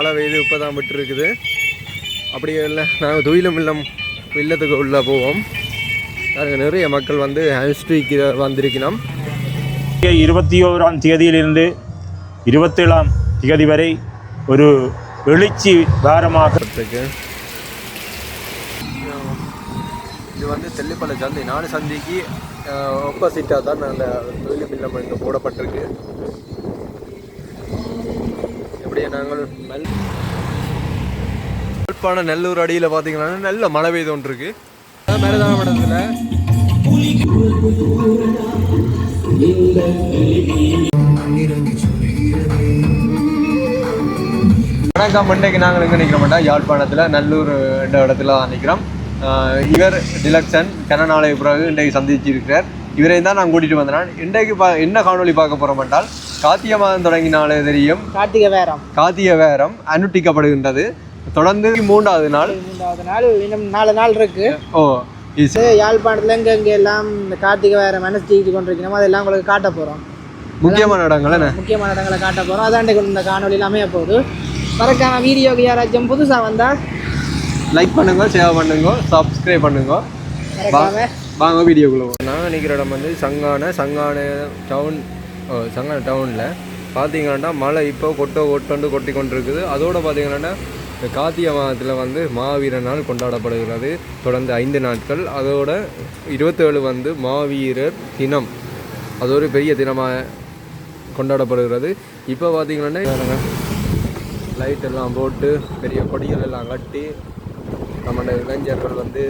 மழை பெய்து இப்போ தான் விட்டுருக்குது. அப்படியே இல்லை நாங்கள் துயிலும் இல்லம் இல்லத்துக்கு உள்ளே போவோம். பாருங்க நிறைய மக்கள் வந்து ஹேம்ஸ்ட்ரீக்கு வந்திருக்கணும். இருபத்தி ஓராம் தேதியிலிருந்து இருபத்தேழாம் தேதி வரை ஒரு எழுச்சி வாரமாக இருக்கு இது வந்து தெல்லிப்பள்ளி சந்தை. நாலு சந்தைக்கு ஆப்போசிட்டாக தான் அந்த தொழில் இல்லம் இங்கே போடப்பட்டிருக்கு. அப்படியே நாங்கள் மெல் யாழ்ப்பாண நெல்லூர் அடியில் பார்த்தீங்கன்னா நல்ல மழை பெய்து ஒன்று இருக்கு மேலதான மடத்தில் வணக்கம் இன்றைக்கு நாங்கள் எங்கே மாட்டோம் யாழ்ப்பாணத்தில் நல்லூர் என்ற இடத்துல நிற்கிறோம் இவர் டிலக்ஷன் கன நாளை பிறகு இன்றைக்கு சந்திச்சிருக்கிறார். இவரை தான் நான் கூட்டிகிட்டு வந்தேன். இன்றைக்கு பா என்ன காணொளி பார்க்க போகிறோம் என்றால் கார்த்திகை மாதம் தொடங்கினாலே தெரியும். கார்த்திகை வேரம் கார்த்திகை வேரம் அனுட்டிக்கப்படுகின்றது. தொடர்ந்து மூன்றாவது நாள். மூன்றாவது நாள் இன்னும் நாலு நாள் இருக்கு. ஓ இது யாழ்ப்பாணத்துல எங்க எங்க எல்லாம் இந்த கார்த்திகை வேரம் அனுஷ்டிச்சு கொண்டிருக்கணும் அதெல்லாம் உங்களுக்கு காட்ட போறோம். முக்கியமான இடங்கள் என்ன? முக்கியமான இடங்களை காட்ட போறோம். அதான் இன்றைக்கு இந்த காணொலியில் அமைய போகுது. மறக்காம வீடியோக்கு யாராச்சும் புதுசா வந்தா லைக் பண்ணுங்க ஷேர் பண்ணுங்க சப்ஸ்கிரைப் பண்ணுங்க. மறக்காம. வாங்க வீடியோக்குள்ள நான் நிற்கிற இடம் வந்து சங்கான சங்கான டவுன் சங்கான டவுனில் பார்த்தீங்கன்னா மழை இப்போ கொட்டை கொட்டோண்டு கொட்டி கொண்டிருக்குது. அதோடு பார்த்தீங்கன்னா இந்த கார்த்திகை மாதத்தில் வந்து மாவீரர் நாள் கொண்டாடப்படுகிறது. தொடர்ந்து ஐந்து நாட்கள். அதோட இருபத்தேழு வந்து மாவீரர் தினம். அது ஒரு பெரிய தினமாக கொண்டாடப்படுகிறது. இப்போ பார்த்தீங்கன்னா லைட் எல்லாம் போட்டு பெரிய கொடிகள் எல்லாம் கட்டி நம்ம இளைஞர்கள் வந்து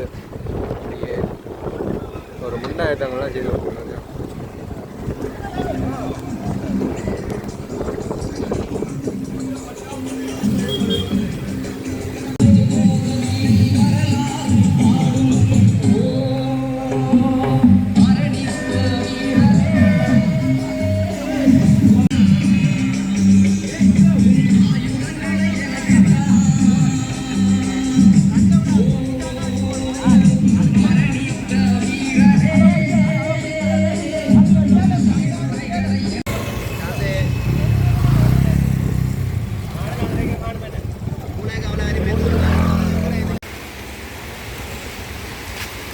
ஒரு முன்னேற்றங்கள்லாம் செய்து கொடுக்குறாங்க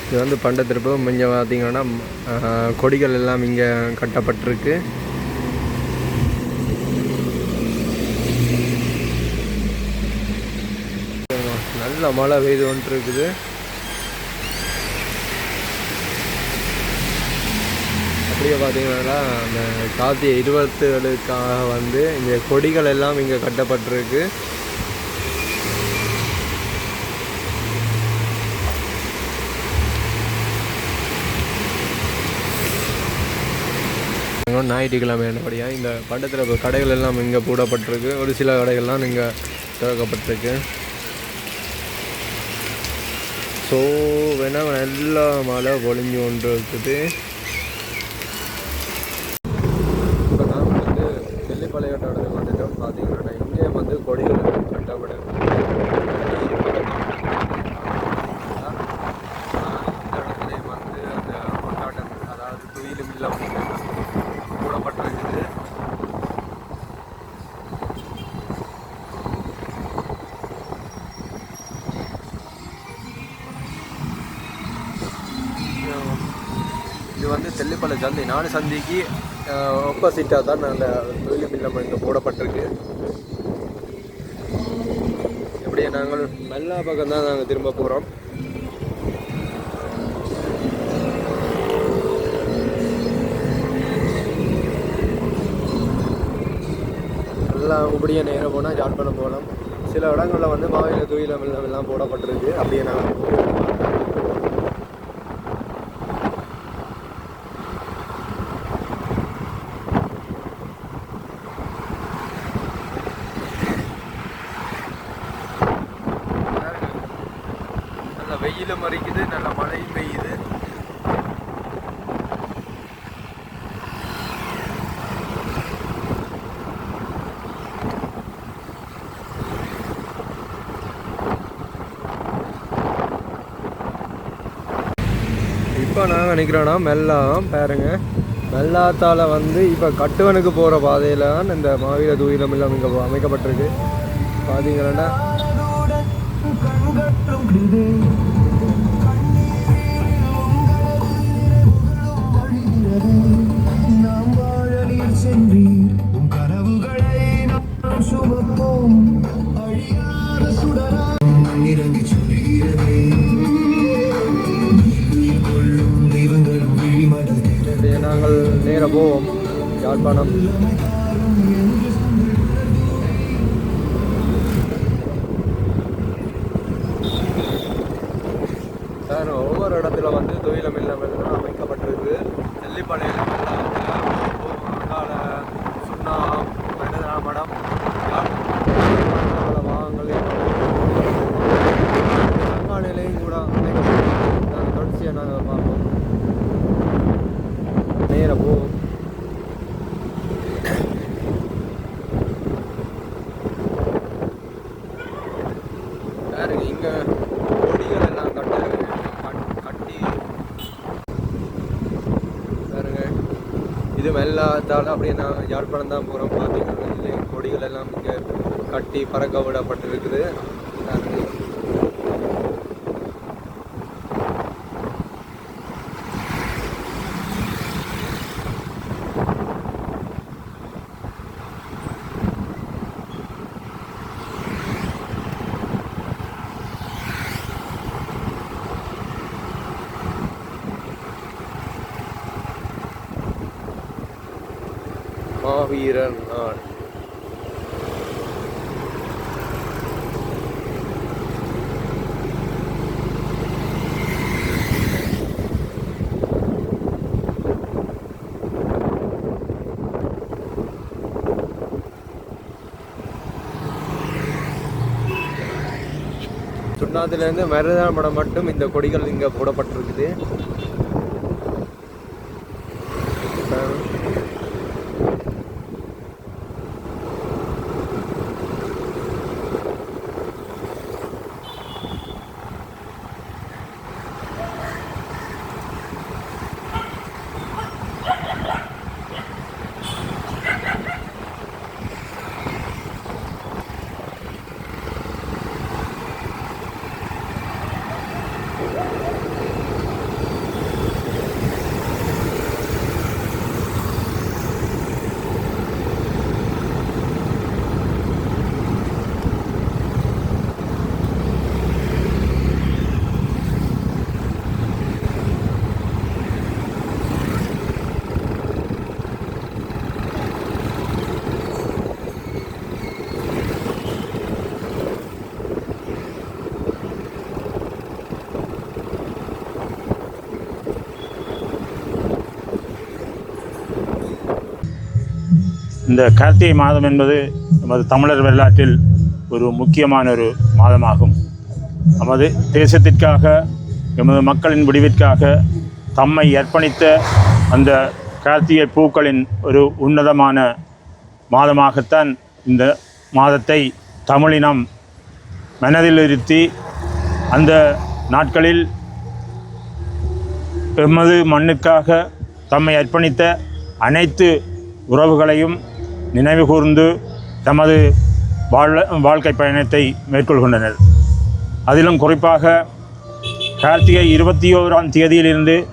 இது வந்து பண்டத்திருப்பம் இங்கே பார்த்தீங்கன்னா கொடிகள் எல்லாம் இங்கே கட்டப்பட்டிருக்கு. நல்ல மழை பெய்து கொண்டு இருக்குது அப்படியே பார்த்தீங்கன்னா அந்த கார்த்திகை இருபத்தேழுக்காக வந்து இங்கே கொடிகள் எல்லாம் இங்கே கட்டப்பட்டிருக்கு. ஞாயிற்றுக்கிழமை என்னபடியாக இந்த பட்டத்தில் இப்போ கடைகள் எல்லாம் இங்கே போடப்பட்டிருக்கு. ஒரு சில கடைகள்லாம் இங்கே திறக்கப்பட்டிருக்கு. ஸோ வேணால் நல்லா மழை பொழிஞ்சு கொண்டு இருக்குது இப்போ நான் வந்து வெள்ளிப்பாளையத்தோட வந்துட்டோம் பார்த்தீங்கன்னா இங்கே வந்து கொடிகள் கட்டப்படும் இந்த இடத்துலையும் வந்து அந்த கொண்டாட்டம் அதாவது துயிலும் இல்லம் மூடப்பட்டிருக்குது செல்லிப்பள்ள சந்தை. நாலு சந்தைக்கு ஆப்போசிட்டாக தான் அந்த தொழில் மில்லம் இங்கே போடப்பட்டிருக்கு. அப்படியே நாங்கள் மெல்லா பக்கம் தான் நாங்கள் திரும்ப போகிறோம் எல்லாம் இப்படியே நேரம் போனால் ஜாழ்ப்பாணம் போகலாம். சில இடங்களில் வந்து மாவில தூயிலம் மில்லம் எல்லாம் போடப்பட்டிருக்கு. அப்படியே நாங்கள் நல்ல வெயிலும் மறிக்குது நல்ல மழையும் பெய்யுது இப்போ நான் நிற்கிறோன்னா மெல்லாம் பாருங்கள் மெல்லாத்தால் வந்து இப்போ கட்டுவனுக்கு போகிற பாதையில் தான் இந்த மாவீர தூயிலம் எல்லாம் இங்கே அமைக்கப்பட்டிருக்கு. பார்த்தீங்கன்னா யாழ்ப்பாணம். சார் ஒவ்வொரு இடத்துல வந்து தொழிலம் இல்லாமல் அமைக்கப்பட்டிருக்கு. செல்லிப்பாளையம் அங்கால சுண்ணா மடம் வாகங்கள் சங்காலையிலையும் கூட நாங்கள் தொடர்ச்சியாக நாங்கள் பார்ப்போம். நேராக போவோம் பாருங்க இங்கே கொடிகள் எல்லாம் கட்ட கட்- கட்டி பாருங்க இது பார்த்தாலும் அப்படியே நான் யாழ்ப்பாணம் தான் போகிறோம் பார்த்தீங்கன்னா இல்லை கொடிகள் எல்லாம் இங்கே கட்டி பறக்க விடப்பட்டிருக்குது பாருங்க. மாவீரன் நாள் சுண்ணாத்துலேருந்து மருதான படம் மட்டும் இந்த கொடிகள் இங்கே போடப்பட்டிருக்குது. Woo! இந்த கார்த்திகை மாதம் என்பது நமது தமிழர் வரலாற்றில் ஒரு முக்கியமான ஒரு மாதமாகும். நமது தேசத்திற்காக எமது மக்களின் விடிவிற்காக தம்மை அர்ப்பணித்த அந்த கார்த்திகை பூக்களின் ஒரு உன்னதமான மாதமாகத்தான் இந்த மாதத்தை தமிழினம் மனதில் இருத்தி அந்த நாட்களில் எமது மண்ணுக்காக தம்மை அர்ப்பணித்த அனைத்து உறவுகளையும் நினைவு கூர்ந்து தமது வாழ் வாழ்க்கை பயணத்தை மேற்கொள்கின்றனர். அதிலும் குறிப்பாக கார்த்திகை இருபத்தி ஓராம் தேதியிலிருந்து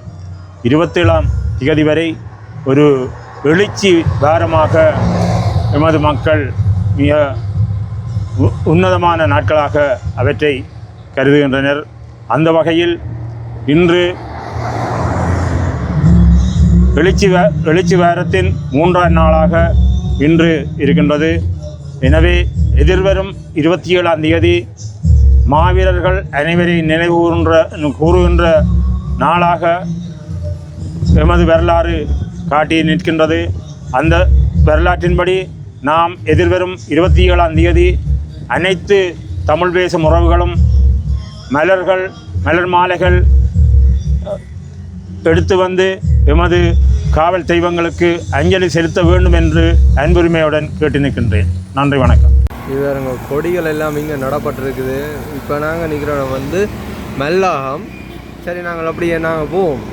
இருபத்தேழாம் திகதி வரை ஒரு எழுச்சி வாரமாக எமது மக்கள் மிக உ- உன்னதமான நாட்களாக அவற்றை கருதுகின்றனர். அந்த வகையில் இன்று எழுச்சி வா எழுச்சி வாரத்தின் மூன்றாம் நாளாக இன்று இருக்கின்றது. எனவே எதிர்வரும் இருபத்தி ஏழாம் தேதி மாவீரர்கள் அனைவரை நினைவுகூறுகின்ற கூறுகின்ற நாளாக எமது வரலாறு காட்டி நிற்கின்றது. அந்த வரலாற்றின்படி நாம் எதிர்வரும் இருபத்தி ஏழாம் தேதி அனைத்து தமிழ் பேசும் உறவுகளும் மலர்கள் மலர் மாலைகள் எடுத்து வந்து எமது காவல் தெய்வங்களுக்கு அஞ்சலி செலுத்த வேண்டும் என்று அன்புரிமையுடன் கேட்டு நிற்கின்றேன். நன்றி வணக்கம். இவருங்க கொடிகள் எல்லாம் இங்கே நடப்பட்டிருக்குது. இப்போ நாங்கள் நிற்கிறோம் வந்து மெல்லாகம். சரி நாங்கள் அப்படியே நாங்கள் போவோம்.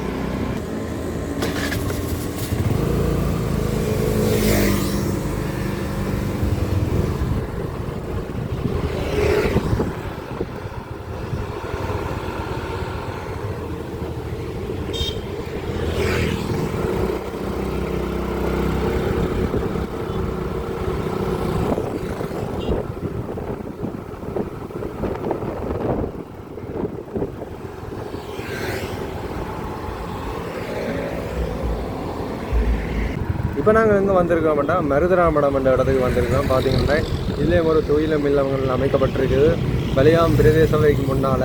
இப்போ நாங்கள் எங்கே வந்திருக்கோம்டா மருதராமடம் என்ற இடத்துக்கு வந்திருக்கோம். பார்த்தீங்கன்னா இதுலேயும் ஒரு தொழிலும் இல்லங்கள் அமைக்கப்பட்டிருக்குது. பலியாம் பிரதேச சபைக்கு முன்னால்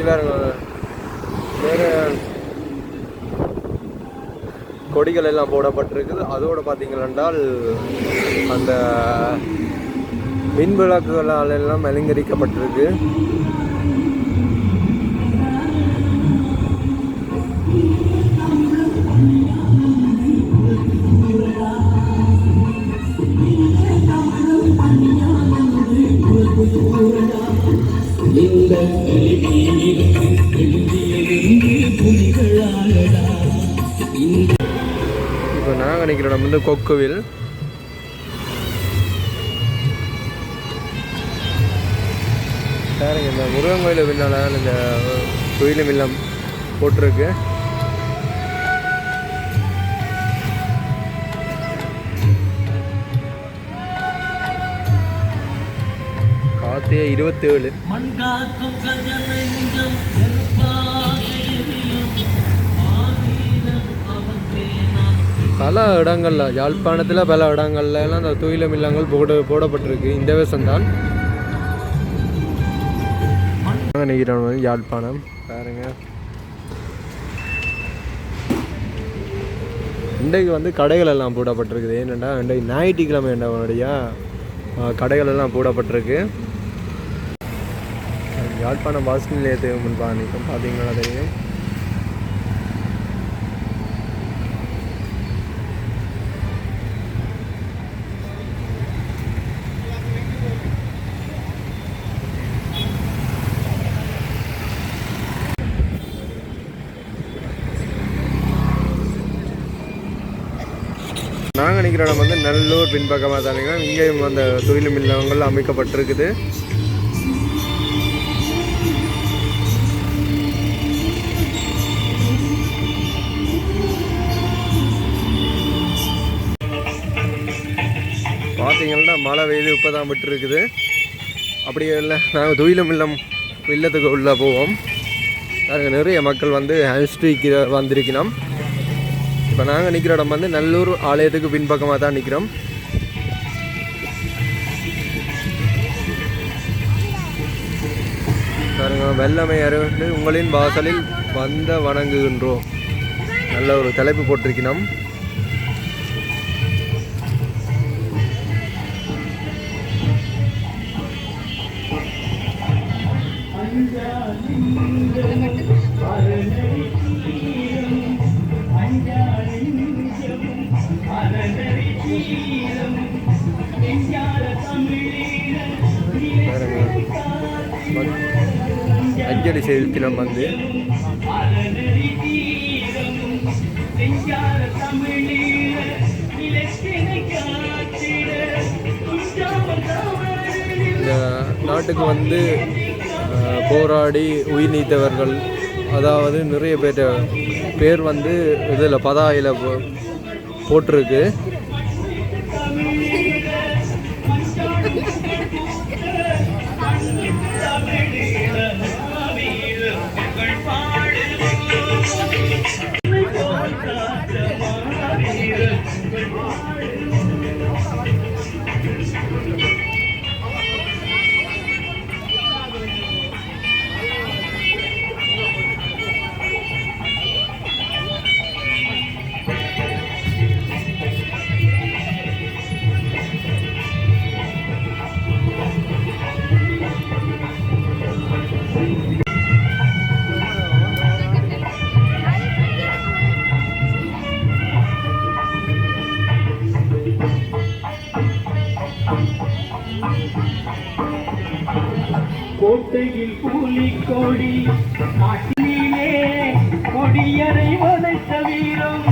இவர் வேறு கொடிகள் எல்லாம் போடப்பட்டிருக்குது. அதோடு பார்த்தீங்களென்றால் அந்த மின் விளக்குகளால் எல்லாம் அலங்கரிக்கப்பட்டிருக்கு. நாங்கள் வந்து கொக்குவில். பாருங்க இந்த முருகன் கோயிலை பின்னால் இந்த கோயிலும் இல்லம் போட்டிருக்கு. கார்த்திகை இருபத்தேழு. பல இடங்கள்ல யாழ்ப்பாணத்தில் பல இடங்கள்ல எல்லாம் அந்த துயிலம் இல்லங்கள் போட போடப்பட்டிருக்கு. இந்த வருஷம்தான் நினைக்கிறோம் வந்து யாழ்ப்பாணம். பாருங்க. இன்றைக்கு வந்து கடைகள் எல்லாம் போடப்பட்டிருக்குது. ஏனெண்டா இன்றைக்கு ஞாயிற்றுக்கிழமை என்னவனுடையா கடைகள் எல்லாம் போடப்பட்டிருக்கு. யாழ்ப்பாணம் பஸ் நிலையத்துக்கு முன்பாக நிற்கும். பார்த்தீங்கன்னா தெரியும்? நாங்கள் நிற்கிற இடம் வந்து நல்லூர் பின்பக்கமாக தானுங்க இங்கேயும் அந்த தொழிலும் இல்லங்கள் அமைக்கப்பட்டிருக்குது. பார்த்தீங்கன்னா மழை பெய்து இப்போ தான் விட்டுருக்குது. அப்படியே இல்லை நாங்கள் துயிலும் இல்லம் இல்லத்துக்கு உள்ளே போவோம். நிறைய மக்கள் வந்து ஹேம்ஸ்ட்ரிக்கு வந்திருக்கணும். இப்போ நாங்கள் நிற்கிற இடம் வந்து நல்லூர் ஆலயத்துக்கு பின்பக்கமாக தான் நிற்கிறோம் பாருங்க வெள்ளமை அருண்டு உங்களின் வாசலில் வந்த வணங்குகின்றோம். நல்ல ஒரு தலைப்பு போட்டிருக்கணும் அஞ்சலி செலுத்தினம் வந்து இந்த நாட்டுக்கு வந்து போராடி உயிர் நீத்தவர்கள் அதாவது நிறைய பேர் பேர் வந்து இதில் பதாயில் போட்டிருக்கு. கோட்டையில் கூலிக்கோடி காட்டிலே கொடியரை வதைத்த வீரம்.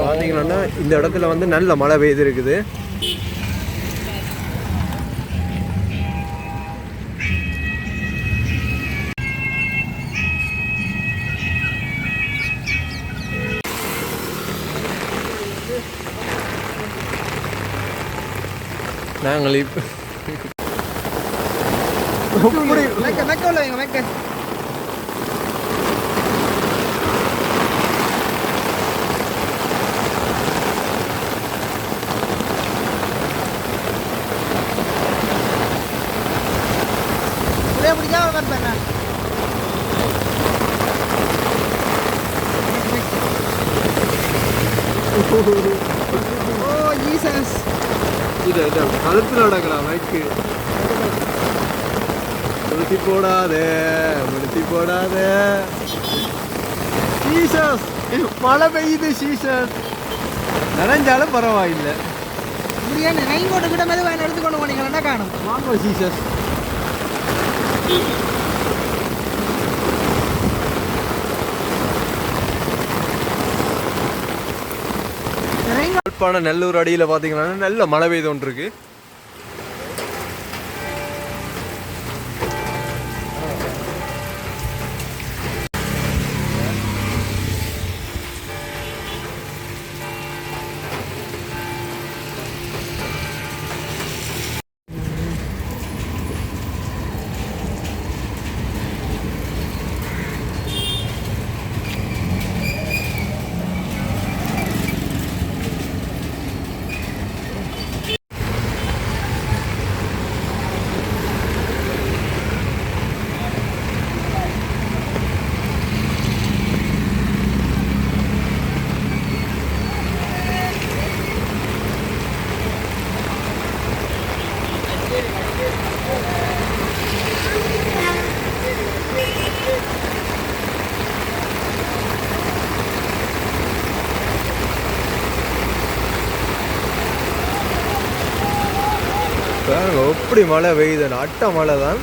பார்த்தீங்கன்னா இந்த இடத்துல வந்து நல்ல மழை பெய்து இருக்குது நாங்கள் இப்போ மெக்க மெக்க இது இது கழுத்தில் நடக்கலாம் மைக்கு. முடித்தி போடாதே முடித்தி போடாதே. சீசஸ் மழை பெய்யுது சீசஸ் நனைஞ்சாலும் பரவாயில்லை. பிரியாணி ரெயின் கோட்டு கிட்ட மெதுவாக எடுத்துக்கொண்டு போனீங்களா? காணும்? வாங்க சீசஸ் ரெயின் நல்லூர் அடியில் பார்த்தீங்கன்னா நல்ல மழை பெய்து அப்படி எப்படி மழை பெய்யுது. அட்டை மழை தான்